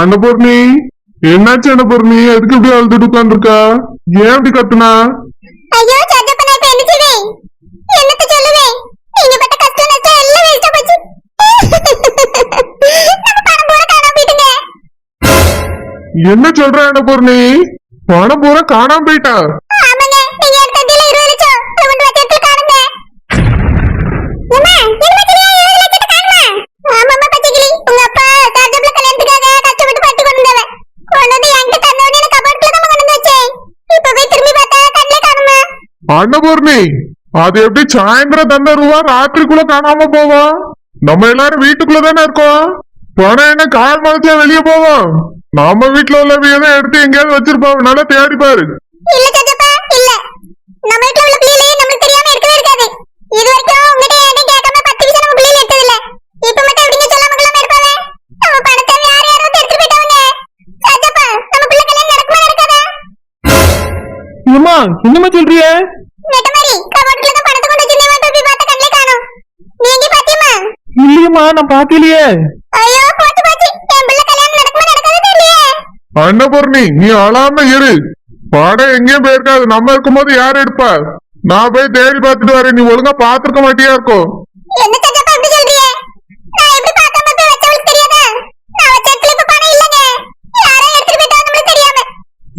அன்னபூர்ணி என்னாச்சு அன்னபூர்ணி எதுக்கு இப்படி அழுதுட்டு உட்காந்துருக்கா ஏன் இப்படி கத்துனா ஐயோ சட்டப்ப நான் இப்ப என்ன செய்வேன் என்னத்த சொல்லுவேன் நீங்க பட்ட கஷ்டம் நஷ்டம் எல்லாம் வேஸ்டா போச்சு நம்ம பணம் பூரா காணாம போயிட்டுங்க என்ன சொல்ற அன்னபூர்ணி பணம் பூரா காணாம போயிட்டா ஆமாங்க நீங்க எடுத்த அடியில இருபது லட்சம் அதை கொண்டு வச்ச இடத்துல காணுங்க ஏம்மா, என்ன பச்சைக்கிளி, இருபது லட்சத்தை காணுமா? ஆமாம்மா பச்சைக்கிளி, உங்க அப்பா சார்ஜப்ல கல்யாணத்துக்காக கஷ்டப்பட்டு பட்டு கொண்டு வந்தவன். கொண்டு வந்து என்கிட்ட தந்த உடனே எனக்கு கபோர்டுக்குள்ள தான் கொண்டு வந்து வச்சேன். இப்ப போய் திரும்பி பார்த்தா கண்ணிலே காணுமா? அன்னபூர்ணி அது எப்படி சாயந்தரம் தந்தருவா ராத்திரிக்குள்ள காணாம போவோம் நம்ம எல்லாரும் வீட்டுக்குள்ள தானே இருக்கோம். பணம் என்ன கால் மலைச்சா வெளியே போவோம் நம்ம வீட்டுல உள்ள தான் எடுத்து எங்கேயாவது வச்சிருப்போம். நல்லா தேடி பாரு. இல்ல சஜப்பா, இல்ல. நம்ம வீட்டுல உள்ள பிள்ளைகளே நம்மளுக்கு தெரியாம இருக்கவே இருக்காது. இது வரைக்கும் உங்ககிட்ட என்கிட்ட கேட்காம பத்து பைசா நம்ம பிள்ளைகள் எடுத்ததில்ல. இப்ப மட்டும் எப்படிங்க சொல்லாம கொள்ளாம இருப்பாங்க? நம்ம பணத்தை யார் யாரோ எடுத்துட்டு போயிட்டாங்க. சஜப்பா, நம்ம பிள்ளை கல்யாணம் நடக்குமா நடக்காதா? ஏம்மா என்னம்மா சொல்றிய நெட்ட மாதிரி, கபோர்டுக்குள்ள தான் பணத்தை கொண்டு வச்சிருந்தேன், வந்து போய் பார்த்தா கண்ணிலே காணோம். நீ எங்கேயும் பாத்தியம்மா? இல்லையம்மா நான் பாக்கலையே ஐயோ, போச்சு போச்சு. என் பிள்ளை கல்யாணம் நடக்குமா நடக்காதா தெரியலையே. அன்னபூர்ணி நீ அழாம இரு. படம் எங்கேயும் போயிருக்காது. நம்ம இருக்கும்போது யார் எடுப்பா? நான் போய் தேடி பார்த்துட்டு வரேன். நீ ஒழுங்கா பாத்துருக்க மாட்டியா இருக்கும் என்ன சஜப்பா இப்படி சொல்றீங்க? நான் எப்படி பார்க்காம போய் வச்சவளுக்கு தெரியாதா? நான் வச்ச இடத்துல இப்ப பணம் இல்லைங்க. யாரோ எடுத்துட்டு போயிட்டாங்க நம்மளுக்கு தெரியாம. ஈர அன்னபூர்ணி நான் போய் பாக்குறேன் ஐயோ தாத்தப்பா புரியாம பேசிட்டு இருக்கே நான் தேடி தேடி உருட்டி கிடந்து தேடிட்டு வந்துட்டேன் ஒரு இடத்துல நான்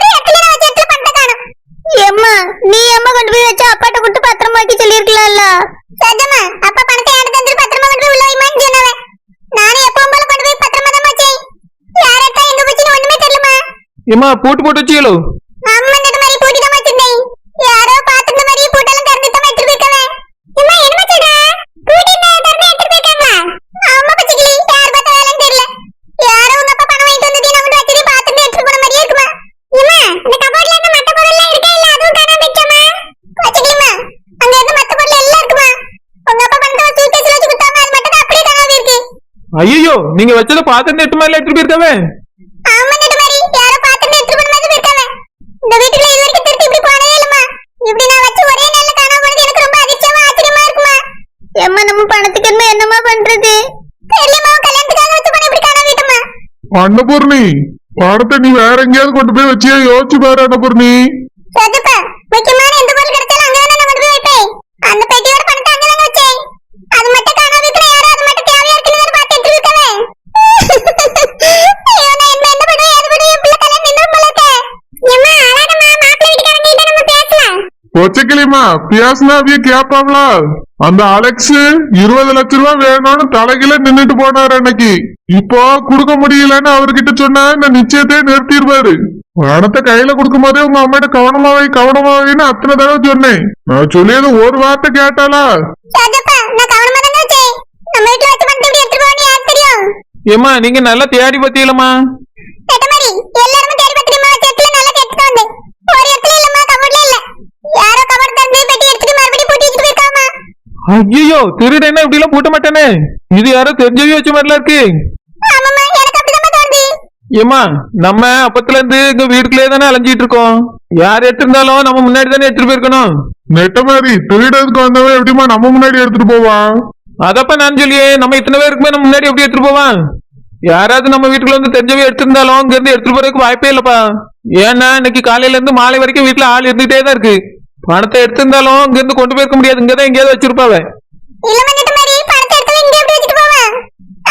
வச்ச இடத்துல பணத்தை காணோம் ஏம்மா நீ அம்மா கொண்டு போய் வச்ச அப்பாட்ட கொடுத்து பத்திரமா வைக்க சொல்லிருக்கலாம்ல சஜம்மா அப்பா பணத்தை என்கிட்ட தந்துட்டு பத்திரமா கொண்டு போய் உள்ள வைமான்னு சொன்னவன் நானும் எப்பவும் போல கொண்டு போய் பத்திரமா தான் வச்சேன் யார் எடுத்தா எங்க போச்சுன்னு ஒண்ணுமே தெரியலமா ஏம்மா போட்டு போட்டு வச்சுக்கலோ அம்மா இந்த மாதிரி பூட்டி தான் வச்சிருந்தேன் யாரோ பாத்துருந்த மாதிரி பூட்டெல்லாம் திறந்து தான் எடுத்துட்டு போயிருக்காங்க அம்மா என்ன சொல்ற பூட்டி திறந்து எடுத்துட்டு போயிருக்காங்களா அம்மா பச்சைக்கிளி யார் பார்த்த வேலைன்னு தெரியல யாரோ உங்க அப்பா பணம் வாங்கிட்டு வந்தது நான் கொண்டு வச்சதே பார்த்துட்டு எடுத்துட்டு போன மாதிரியே இருக்குமா அம்மா இந்த கபோர்ட்ல இருந்த மத்த பொருள் எல்லாம் இருக்கா இல்ல அதுவும் காணாம போயிடுச்சாமா பச்சைக்கிளிமா அங்க இருந்த மத்த பொருள் எல்லாம் இருக்குமா உங்க அப்பா பணத்தை ஒரு சூட்கேஸ்ல வச்சு கொடுத்தாங்க அது மட்டும் தான் அப்படியே காணாம இருக்கு ஐயோ நீங்க வச்சத பாத்திரம் எட்டு மாதிரி எடுத்துட்டு போயிருக்காவே ஆமா நெட்ட மாதிரி யாரோ பார்த்துட்டு எடுத்துட்டு போன மாதிரி இருக்காங்க இந்த வீட்டுல இது வரைக்கும் திருப்பி இப்படி போனதே இல்லம்மா இப்படி நான் வச்சு ஒரே நாள்ல காணாம போனது எனக்கு ரொம்ப அதிர்ச்சியமா ஆச்சரியமா இருக்குமா ஏம்மா நம்ம பணத்துக்கு என்ன என்னமா பண்றது? தெரியலம்மா கல்யாணத்துக்காக வச்சு பணம் இப்படி காணாம போயிட்டோமா அன்னபூர்ணி படத்தை நீ வேற எங்கேயாவது கொண்டு போய் வச்சியா? யோசிச்சு பாரு அன்னபூர்ணி சஜப்பா முக்கியமான எந்த பொருள் கிடைச்சாலும் அங்கதானே நான் கொண்டு போய் வைப்பேன் அந்த பெட்டியோட பணத்தை அங்கதானே வச்சேன் அது மட்டும் காணாம இருக்கிற யாரோ அது மட்டும் தேவையா இருக்குன்னு தானே பார்த்து எடுத்துட்டு இருக்கவே ஐயோ நான் என்ன என்ன பண்ணுவேன் அது பண்ணுவேன் என் பிள்ளை கல்யாணம் நின்று போல இருக்கே ஏம்மா அழகம்மா மாப்பிள்ளை வீட்டுக்காரங்க கிட்ட நம்ம பேசலாம் கொச்சக்கிளிமா பேசினா அவிய கேப்பாங்களா? அந்த அலெக்ஸ் இருபது லட்ச ரூபாய் வேணும்னு தலைகில நின்னுட்டு போனாரு அன்னைக்கு. இப்போ கொடுக்க முடியலன்னு அவர்கிட்ட சொன்னா இந்த நிச்சயத்தையே நிறுத்திடுவாரு. பணத்தை கையில கொடுக்கும் போதே உங்க அம்மாட்ட கவனமாவை கவனமாவைன்னு அத்தனை தடவை சொன்னேன். நான் சொல்லியது ஒரு வார்த்தை கேட்டாளா? ராஜப்பா நான் கவனமா தான் வச்சேன் நம்ம வீட்டுல வச்ச பணத்தை இப்படி எடுத்துட்டு போகணும் யாருக்கு தெரியும் ஏம்மா நீங்க நல்லா தேடி பத்தியலம்மா கேட்ட மாதிரி எல்லாருமே தேடி பத்திரமா வச்ச இடத்துல நல்லா கேட்டு வந்து ஒரு இடத்துல இல்லம்மா கபோர்ட்ல இல்ல யாரோ கபோர்ட் திறந்து பெட்டி எடுத்துட்டு மறுபடியும் பூட்டி வச்சுட்டு போயிருக்காமா ஐயோ திருடனா இப்படி எல்லாம் பூட்ட மாட்டானே. இது யாரோ தெரிஞ்சவே வச்ச மாதிரிலாம் இருக்கு. ஏம்மா நம்ம அப்பத்துல இருந்து இங்க வீட்டுக்குள்ளே தானே அலைஞ்சிட்டு இருக்கோம். யார் எடுத்திருந்தாலும் நம்ம முன்னாடி தானே எடுத்துட்டு போயிருக்கணும். நெட்ட மாதிரி திருடதுக்கு வந்தவன் எப்படிமா நம்ம முன்னாடி எடுத்துட்டு போவான்? அதப்ப நான் சொல்லியே நம்ம இத்தனை பேருக்கு நம்ம முன்னாடி எப்படி எடுத்துட்டு போவான்? யாராவது நம்ம வீட்டுக்குள்ள வந்து தெரிஞ்சவே எடுத்திருந்தாலும் இங்க இருந்து எடுத்துட்டு போறதுக்கு வாய்ப்பே இல்லப்பா. ஏன்னா இன்னைக்கு காலையில இருந்து மாலை வரைக்கும் வீட்டுல ஆள் இருந்துகிட்டே தான் இருக்கு. பணத்தை எடுத்திருந்தாலும் இங்க இருந்து கொண்டு போயிருக்க முடியாது. இங்கதான் எங்கேயாவது வச்சிருப்பாவ. இல்லம்மா நெட்ட மாதிரி பணத்தை எடுத்து இங்க எப்படி வச்சுட்டு போவான்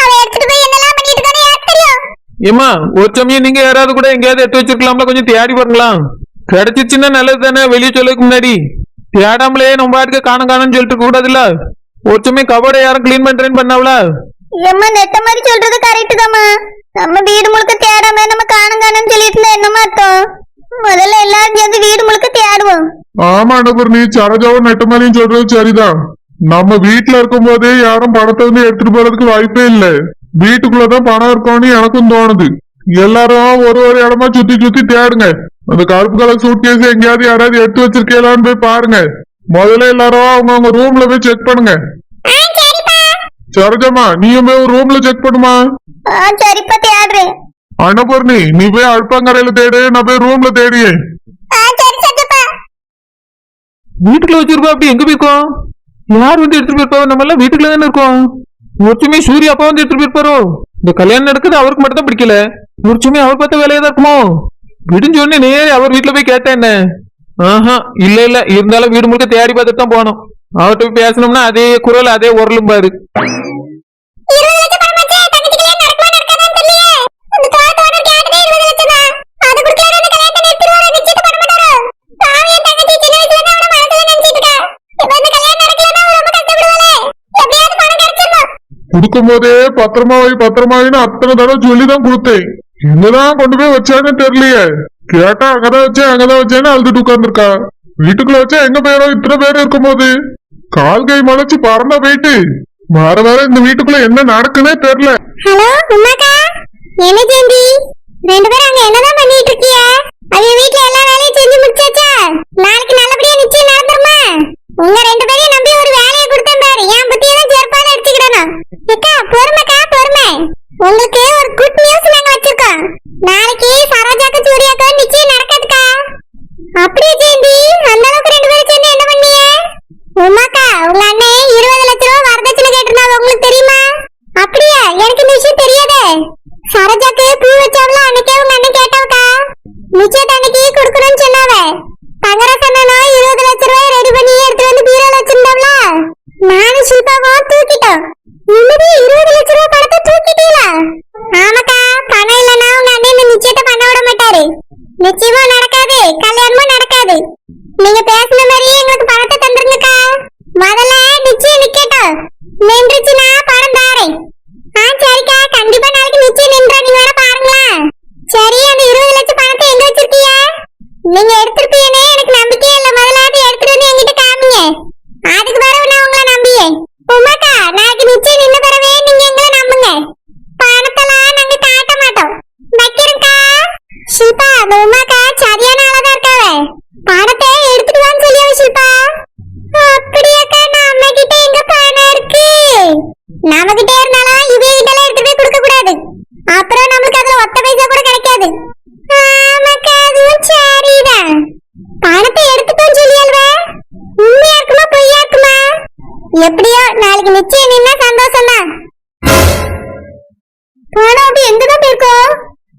அவ எடுத்துட்டு போய் என்னெல்லாம் பண்ணிட்டு இருக்கானே யாருக்கு தெரியும்? ஏம்மா ஒரு சமயம் நீங்க யாராவது கூட எங்கேயாவது எடுத்து வச்சிருக்கலாம்ல கொஞ்சம் தேடி பாருங்களாம் கிடைச்சிச்சுன்னா நல்லது தானே வெளியே சொல்லதுக்கு முன்னாடி. தேடாமலே நம்ம பாட்டுக்கு காணும் காணும்னு சொல்லிட்டு கூடாதுல்ல? ஒரு சமயம் கபோர்டை யாரும் க்ளீன் பண்றேன்னு பண்ணாவளா? ஏம்மா நெட்ட மாதிரி சொல்றது கரெக்ட் தாம்மா. நம்ம வீடு முழுக்க தேடாம நம்ம காணும் காணும்னு சொல்லிட்டு இருந்தா என்னமா அர்த்தம்? முதல்ல எல்லாரும் சேர்ந்து வீடு முழுக்க தேடுவோம். ஆமா அனுபூர்ணி சரோஜாவும் நெட்ட மாதிரியும் சொல்றது சரிதான். நம்ம வீட்டுல இருக்கும் போதே யாரும் பணத்தை வந்து எடுத்துட்டு போறதுக்கு வாய்ப்பே இல்ல. வீட்டுக்குள்ளதான் பணம் இருக்கும்னு எனக்கும் தோணுது. எல்லாரும் ஒரு ஒரு இடமா சுத்தி சுத்தி தேடுங்க. அந்த கருப்பு கலர் சூட் கேஸ் எங்கேயாவது யாராவது எடுத்து வச்சிருக்கீங்களான்னு போய் பாருங்க. முதல்ல எல்லாரும் அவங்க அவங்க ரூம்ல போய் செக் பண்ணுங்க. சரோஜாமா நீயும் போய் ரூம்ல செக் பண்ணுமா? சரிப்பா தேடுறேன். அன்னபூர்ணி நீ போய் அடுப்பங்கரையில தேடு நான் போய் ரூம்ல சஜப்பா வீட்டுக்குள்ள வச்சிருக்கோம் அப்படி எங்க போயிருக்கோம் யார் வந்து எடுத்துட்டு போயிருப்பாவோ நம்ம எல்லாம் வீட்டுக்குள்ள தானே இருக்கோம் ஒருச்சுமே சூர்யா அப்பா வந்து எடுத்துட்டு போயிருப்பாரோ இந்த கல்யாணம் நடக்குது அவருக்கு மட்டும் தான் பிடிக்கல ஒருச்சுமே அவர் பார்த்த வேலையா தான் இருக்குமோ விடிஞ்ச உடனே நேரே அவர் வீட்டுல போய் கேட்டேன் என்ன ஆஹா இல்ல இல்ல இருந்தாலும் வீடு முழுக்க தேடி பார்த்துட்டு தான் போனோம் அவர்கிட்ட போய் பேசணும்னா அதே குரல் அதே உரலும் பாரு இருபது லட்சம் பணமாச்சே தங்கச்சி கல்யாணம் நடக்குமா நடக்காதான்னு தெரியலையே அந்த தோட்டத்தோட கேட்டதே இருபது லட்சம் தான் அது கொடுக்கல அந்த கல்யாணத்தை நிறுத்திடுவாரோ நிச்சயத்தை பண்ண மாட்டாரோ பாவம் என் தங்கச்சி சின்ன வயசுல இருந்து அவன மனசுல நினைச்சிட்டு இருக்கா இப்ப இந்த கல்யாணம் நடக்கலன்னா அவ ரொம்ப கஷ்டப்படுவாளே எப்படியாவது பணம் கிடைச்சிடணும் கொடுக்கும் போதே பத்திரமா வை பத்திரமா வைன்னு அத்தனை தடவை சொல்லிதான் கொடுத்தேன். என்னதான் கொண்டு போய் வச்சான்னு தெரியலையே. கேட்டா அங்கதான் வச்சேன் அங்கதான் வச்சேன்னு அழுதுட்டு உட்கார்ந்துருக்கா. வீட்டுக்குள்ள வச்சா எங்க போயிடும் இத்தனை பேர் இருக்கும்போது? கால் கை மலைச்சு பறந்தா போயிட்டு. வேற வேற இந்த வீட்டுக்குள்ள என்ன நடக்குன்னே தெரியல. ஹலோ உமாக்கா? என்ன ஜெயந்தி? ரெண்டு பேரும் அங்க என்னதான் பண்ணிட்டு இருக்கீங்க அவங்க வீட்டுல எல்லா வேலையும் செஞ்சு முடிச்சாச்சா? நாளைக்கு நல்லபடியா நிச்சயம் நடந்துருமா? உங்க ரெண்டு பேரையும் நம்பி ஒரு வேலையை கொடுத்தேன் பாரு என் புத்தியெல்லாம் செருப்பால அடிச்சுக்கிடணும் அக்கா பொறுமைக்கா பொறுமை உங்களுக்கு ஒரு குட் நியூஸ் நாங்க வச்சிருக்கோம் நாளைக்கு சரோஜாக்கு சூர்யாக்கு நிச்சயம் நடக்காதுக்கா அப்படியே ஜெயந்தி அந்த அளவுக்கு ரெண்டு பேரும் சேர்ந்து என்ன பண்ணீங்க உமாக்கா உங்க அண்ணன் இருபது லட்ச ரூபா வரதட்சணை கேட்டிருந்தாங்க உங்களுக்கு தெரியுமா அப்படியா எனக்கு இந்த விஷயம் தெரியாதே சரோஜாக்கு பூ வச்சாவல அன்னைக்கே உங்க அண்ணன் கேட்டாவுக்கா நிச்சயத்தை அன்னைக்கு கொடுக்கணும்னு சொன்னாவ தங்கரசனோ இருபது லட்ச ரூபாய் ரெடி பண்ணி எடுத்து வந்து பீரோல வச்சிருந்தாவல நானும் ஷில்பாவும் தூக்கிட்டோம் என்னது இருபது லட்ச ரூபாய் பணத்தை தூக்கிட்டீங்களா ஆமாக்கா பணம் இல்லைன்னா உங்க அண்ணன் இந்த நிச்சயத்தை பண்ண விட மாட்டாரு நிச்சயமும் நடக்காது கல்யாணமும் நடக்காது நீங்க பேசுன மாதிரி எங்களுக்கு பணத்தை தந்துருங்கக்கா முதல்ல நிச்சயம் நிக்கட்டும் நின்றுச்சுன்னா பணம் தாரேன் ஆ சரிக்கா கண்டிப்பா நாளைக்கு நிச்சயம் நின்றா நீங்க வேணா பாருங்களேன் சரி அந்த இருபது லட்சம் பணத்தை எங்க வச்சிருக்கீங்க நீங்க எடுத்திருப்பீங்கன்னு எனக்கு நம்பிக்கையே இல்ல முதல்ல அதை எடுத்துட்டு வந்து என்கிட்ட காமிங்க அதுக்கு பிறகு நான் உங்களை நம்பியே உமாக்கா நாளைக்கு நிச்சயம் நின்ன பிறவே நீங்க எங்களை நம்புங்க பணத்தெல்லாம் நாங்க காட்ட மாட்டோம் வைக்கிறேன்க்கா ஷில்பா அந்த உமாக்கா சரியான ஆளா தான் இருக்காவ பணத்தை எடுத்துட்டு வான்னு சொல்லியாவ ஷில்பா அப்படியாக்கா நம்ம கிட்ட எங்க பணம் இருக்கு நம்ம கிட்ட இருந்தாலும் இவங்க கிட்ட எல்லாம் எடுத்துட்டு போய் கொடுக்க கூடாது அப்புறம் நம்மளுக்கு அதுல ஒத்த பைசா கூட கிடைக்காது ஆமாக்கா அதுவும் சரிதான் பணத்தை எடுத்துட்டோம் சொல்லியல்வ உண்மையா இருக்குமா பொய்யா இருக்குமா எப்படியோ நாளைக்கு நிச்சயம் நின்னா சந்தோஷம் தான் பணம் அப்படி எங்கதான் போயிருக்கோம்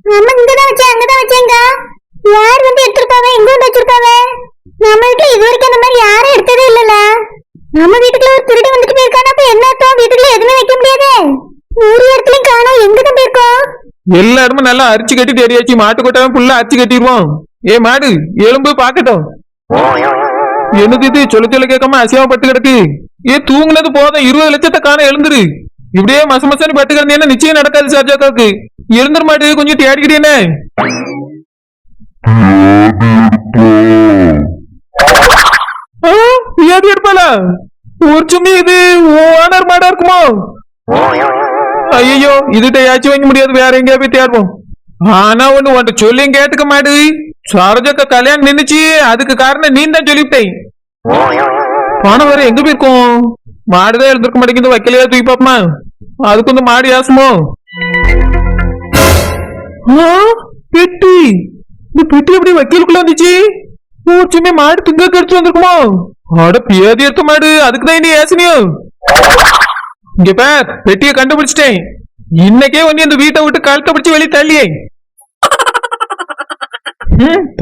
நம்ம இங்கதான் வச்சேன் அங்கதான் வச்சேங்க. யார் வந்து எடுத்திருக்காவ எங்க வந்து வச்சிருக்காவ நம்ம வீட்டுல இது வரைக்கும் அந்த மாதிரி யாரும் எடுத்ததே இல்லல நம்ம வீட்டுக்குள்ள ஒரு திருடி வந்துட்டு போயிருக்கானா? அப்ப என்ன அர்த்தம்? வீட்டுக்குள்ள எதுவுமே வைக்க முடியாது. ஒரு இடத்துலயும் காணோம். எங்கதான் போயிருக்கோம் எல்லாருமே நல்லா அரிச்சு கட்டி தெரியாச்சு மாட்டு கொட்டாம புல்ல அரிச்சு கட்டிடுவோம். ஏ மாடு எலும்பு பாக்கட்டும். என்னது இது? சொல்ல சொல்ல கேட்காம அசியமா பட்டு கிடக்கு. ஏ தூங்குனது போதும் இருபது லட்சத்தை காண எழுந்துரு. இப்படியே மச மசன்னு பட்டு கிடந்தேன்னா நிச்சயம் நடக்காது சார்ஜாக்காவுக்கு எழுந்துட மாட்டு கொஞ்சம் தேடிக்கிட்டேனே வியாதி எடுப்பாளா? ஒரு சும்மி இது ஓனர் மாடா இருக்குமோ? ஐயோ இதுட்ட யாச்சும் வாங்க முடியாது வேற எங்கேயா போய் தேடுவோம். ஆனா ஒண்ணு உன்ட்ட சொல்லியும் கேட்டுக்க மாடு சரோஜக்க கல்யாணம் நின்னுச்சு அதுக்கு காரணம் நீ தான் சொல்லிவிட்டேன். பணம் வேற எங்க போயிருக்கோம் மாடுதான் எழுந்திருக்க மாட்டேங்குது வைக்கலையா தூக்கி பாப்பமா? அதுக்கு வந்து மாடு யாசமோ? பெட்டி. இந்த பெட்டி எப்படி வக்கீலுக்குள்ள வந்துச்சு? பூச்சியுமே மாடு திங்க கடிச்சு வந்திருக்குமோ? அட பேதி எடுத்த மாடு. அதுக்குதான் இனி நீ ஏசனியோ இங்க பேர் பெட்டியை கண்டுபிடிச்சிட்டேன். இன்னைக்கே வந்து இந்த வீட்டை விட்டு கழுத்தை பிடிச்சி வெளியே தள்ளியே.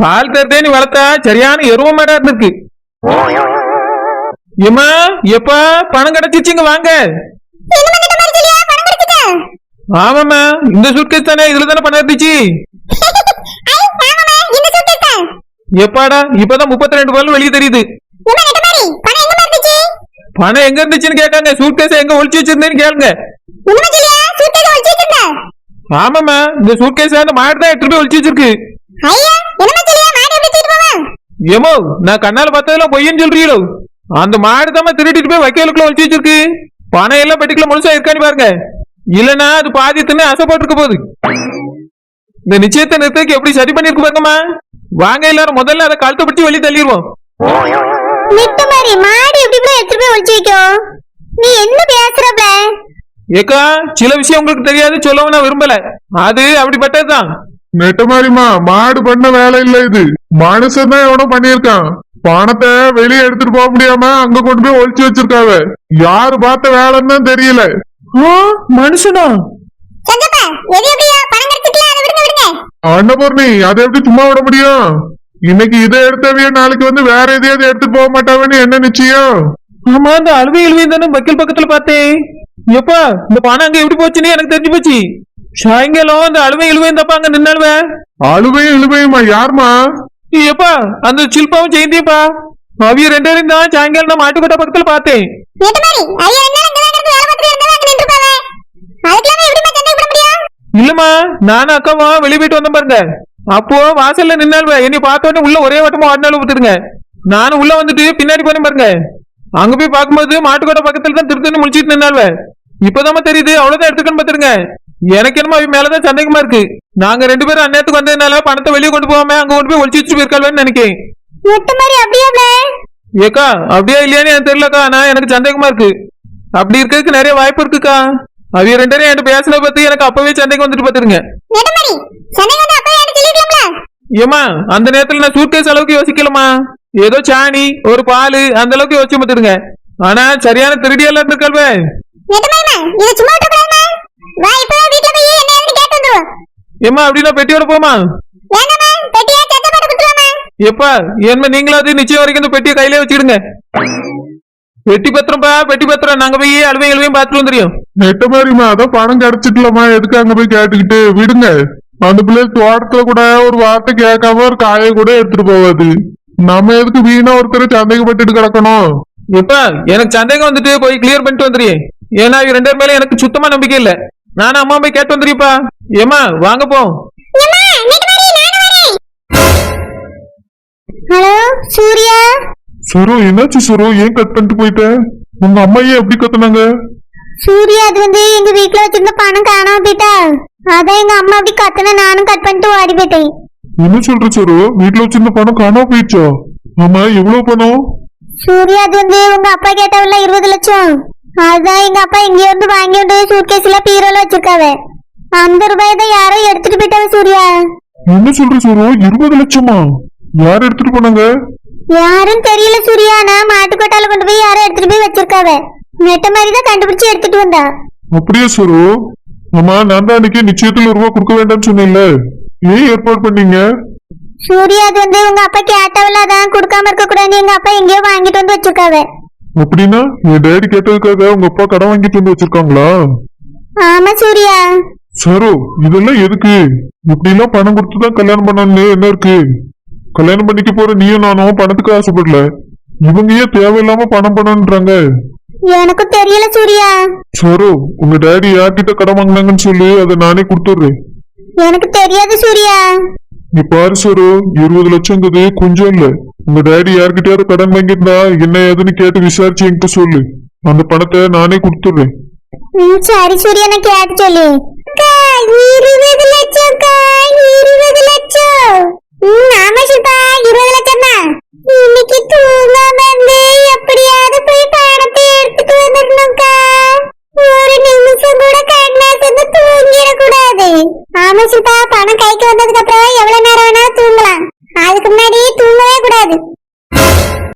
பால் தருதே நீ வளர்த்தா சரியான எருவ மாடா இருந்திருக்கு. ஏமா எப்பா பணம் கிடைச்சிச்சு இங்க வாங்க. ஆமாம்மா இந்த சுட்கேஸ் தானே இதுல தானே பணம் இருந்துச்சு. ஆமாமா எப்பாடா இப்பதான் முப்பத்தி ரெண்டு பல்லு வெளியே தெரியுது. பணம் எங்க இருந்துச்சுன்னு கேட்காங்க சூட்கேஸ் எங்க ஒளிச்சு வச்சிருந்தேன்னு கேளுங்க. ஆமாம்மா இந்த சூட்கேஸ் அந்த மாடு தான் எடுத்துட்டு போய் ஒளிச்சு வச்சிருக்கு. ஏமோ நான் கண்ணால பார்த்ததெல்லாம் பொய்யன்னு சொல்றீங்களோ? அந்த மாடு தான் திருடிட்டு போய் வக்கீலுக்குள்ள ஒளிச்சு வச்சிருக்கு. பணம் எல்லாம் பெட்டிக்குள்ள முழுசா இருக்கான்னு பாருங்க. இல்லனா அது பாதி தின்னு அசைப்பட்டிருக்க போகுது. இந்த நிச்சயத்தை நிறுத்தக்கு எப்படி சரி பண்ணிருக்கு பாருங்கம்மா. வாங்க எல்லாரும் முதல்ல அதை கழுத்தை பிடிச்சி வெளியே தள்ளிடுவோம். நெட்ட மாதிரி மாடு எப்படி போய் வைக்கும்? நீ என்ன பேசுறப்ப ஏக்கா சில விஷயம் உங்களுக்கு தெரியாது சொல்லவும் நான் விரும்பல. அது அப்படிப்பட்டதுதான். நெட்ட மாதிரிமா மாடு பண்ண வேலை இல்ல இது. மனுஷன் தான் எவனோ பண்ணியிருக்கான். பணத்தை வெளியே எடுத்துட்டு போக முடியாம அங்க கொண்டு போய் ஒளிச்சு வச்சிருக்காவ. யாரு பார்த்த வேலைன்னு தான் தெரியல. மனுஷனா? அன்னபூர்ணி அதை எப்படி சும்மா விட முடியும்? இன்னைக்கு இதை எடுத்தவையோ நாளைக்கு வந்து வேற எதையாவது எடுத்துட்டு போக மாட்டாவன்னு என்ன நிச்சயம்? ஆமா இந்த அழுவை இழுவை தானே வக்கீல் பக்கத்துல பார்த்தேன். எப்பா இந்த பணம் அங்க எப்படி போச்சுன்னு எனக்கு தெரிஞ்சு போச்சு. சாயங்காலம் இந்த அழுவை இழுவை தப்பா அங்க நின்னாலுவேன் அழுவையும் இழுவையுமா யாருமா? எப்பா அந்த சில்பாவும் ஜெயந்தியப்பா? அவிய ரெண்டு பேரும் தான் சாயங்காலம் நான் மாட்டுக்கோட்டை பக்கத்துல பார்த்தேன். இல்லம்மா நானும் அக்காவும் வெளியே போயிட்டு வந்தேன் பாருங்க. அப்போ வாசல்ல நின்னாலுவே என்னை பார்த்த உள்ள ஒரே வட்டமா ஓடினாலும் பார்த்துருங்க நானும் உள்ள வந்துட்டு பின்னாடி போனேன் பாருங்க. அங்க போய் பார்க்கும்போது மாட்டுக்கோட்டை பக்கத்துல தான் திருத்தன்னு முடிச்சிட்டு நின்னாலுவே இப்பதாம்மா தெரியுது அவ்வளவுதான் எடுத்துக்கணும் பாத்துருங்க எனக்கு என்னமோ அவன் மேலதான் சந்தேகமா இருக்கு. நாங்க ரெண்டு பேரும் அந்நேரத்துக்கு வந்ததுனால பணத்தை வெளியே கொண்டு போகாம அங்க கொண்டு போய் ஒளிச்சு வச்சுட்டு போயிருக்காள்வேன்னு நினைக்கிறேன் மாதிரி அப்படியே ஏக்கா அப்படியே இல்லையான்னு எனக்கு தெரியலக்கா. நான் எனக்கு சந்தேகமா இருக்கு. அப்படி இருக்கிறதுக்கு நிறைய வாய்ப்பு இருக்குக்கா. அவிய ரெண்டு பேரும் என்கிட்ட பேசின பத்தி எனக்கு அப்பவே சந்தேகம் வந்துட்டு பாத்துருங்க ஏமா அந்த நேரத்துல நான் சூட்கேஸ் அளவுக்கு யோசிக்கலமா ஏதோ சாணி ஒரு பால் அந்த அளவுக்கு யோசிச்சு பார்த்துடுங்க. ஆனா சரியான திருடியெல்லாம் இருந்திருக்கல்வே வா இப்போ வீட்டுல போய் என்ன ஏதுன்னு கேட்டு வந்துருவோம். ஏமா அப்படின்னா பெட்டியோட போமா வேண்டாமா பெட்டியா சத்த போட்டு கொடுத்துருவாமா எப்பா என்ன நீங்களாவது நிச்சயம் வரைக்கும் இந்த பெட்டியை கையிலே வச்சுக்கிடுங்க. பெட்டி பத்திரம்ப்பா பெட்டி பத்திரம். நாங்க போய் எழுவையும் பார்த்துட்டு வந்துடும் நெட்ட மாதிரிமா அதான் பணம் கிடைச்சிட்டுலமா எதுக்கு அங்க போய் கேட்டுக்கிட்டு? விடுங்க. அந்த பிள்ளை தோட்டத்துல கூட ஒரு வார்த்தை கேட்காம ஒரு காயை கூட எடுத்துட்டு போவாது நம்ம எதுக்கு வீணா ஒருத்தரை சந்தேகப்பட்டுட்டு கிடக்கணும்? எப்பா எனக்கு சந்தேகம் வந்துட்டு போய் கிளியர் பண்ணிட்டு வந்துடுறேன். ஏன்னா இவங்க ரெண்டு பேர் மேல எனக்கு சுத்தமா நம்பிக்கை இல்ல. நானும் அம்மா போய் கேட்டு வந்துடுறியப்பா ஏமா வாங்க போ. ஹலோ சூர்யா? சரோ என்னாச்சு சரோ? ஏன் கட் பண்ணிட்டு போயிட்ட? உங்க அம்மா ஏன் எப்படி கத்துனாங்க? சூர்யா அது வந்து எங்க வீட்ல வச்சிருந்த பணம் காணாம போயிட்டா? அதான் எங்க அம்மா அப்படி கத்துன நானும் கட் பண்ணிட்டு ஓடி போயிட்டேன். என்ன சொல்ற சரோ? வீட்டுல வச்சிருந்த பணம் காணாம போயிடுச்சா? ஆமா எவ்வளவு பணம்? சூர்யா அது வந்து உங்க அப்பா கேட்டவல்ல இருபது லட்சம். அதான் எங்க அப்பா எங்கேயோ இருந்து வாங்கி சூட்கேஸ்ல பீரோல வச்சிருக்காவ. அந்த ரூபாய் தான் யாரோ எடுத்துட்டு போயிட்டாவ சூர்யா. என்ன சொல்ற சரோ இருபது லட்சமா? யார் எடுத்துட்டு போனாங்க? யாரும் தெரியல சூர்யா. நான் மாட்டுக்கோட்டால கொண்டு போய் யாரோ எடுத்துட்டு போய் வச்சிருக்காவ. நெட்ட மாதிரி தான் கண்டுபிடிச்சு எடுத்துட்டு வந்தா. அப்படியே சரோ? ஆமா நான் தான் அன்னைக்கு நிச்சயத்துல ரூபா கொடுக்க வேண்டாம்னு சொன்னேன்ல. ஏன் ஏற்பாடு பண்ணீங்க? சூர்யா அது வந்து உங்க அப்பா அதான் கொடுக்காம இருக்க கூடாது எங்க அப்பா எங்கேயோ வாங்கிட்டு வந்து வச்சிருக்காவ. அப்படின்னா என் டேடி கேட்டதுக்காக உங்க அப்பா கடன் வாங்கிட்டு வந்து வச்சிருக்காங்களா? ஆமா சூர்யா. சரோ இதெல்லாம் எதுக்கு? இப்படி எல்லாம் பணம் கொடுத்துதான் கல்யாணம் பண்ணணும்னு என்ன இருக்கு? கல்யாணம் பண்ணிக்க போற நீயும் நானும் பணத்துக்கு ஆசைப்படல. இவங்க ஏன் தேவையில்லாம பணம் பண்ணணுன்றாங்க எனக்கும் தெரியல சூர்யா. சரோ உங்க டேடி யார்கிட்ட கடன் வாங்கினாங்கன்னு சொல்லி அதை நானே கொடுத்துட்றேன். எனக்கு தெரியாது சூர்யா. நீ பாரு சரோ இருபது லட்சங்கிறது கொஞ்சம் இல்ல. உங்க டேடி யார்கிட்டயாவது கடன் வாங்கியிருந்தா என்ன ஏதுன்னு கேட்டு விசாரிச்சு என்கிட்ட சொல்லு. அந்த பணத்தை நானே கொடுத்துடுறேன். சரி சரி எனக்கு கேட்டு சொல்லு. இருபது லட்சம் இருபது லட்சம். ஆமா சிப்பா இருபது லட்சம் தான் இன்னைக்கு தூங்காம இருந்து எப்படியாவது போய் பணத்தை எடுத்துட்டு வந்துடணும்க்கா ஒரு நிமிஷம் கூட கண்ணா சேர்ந்து தூங்கிடக்கூடாது. ஆமா சிப்பா பணம் கைக்கு வந்ததுக்கு எவ்வளவு நேரம்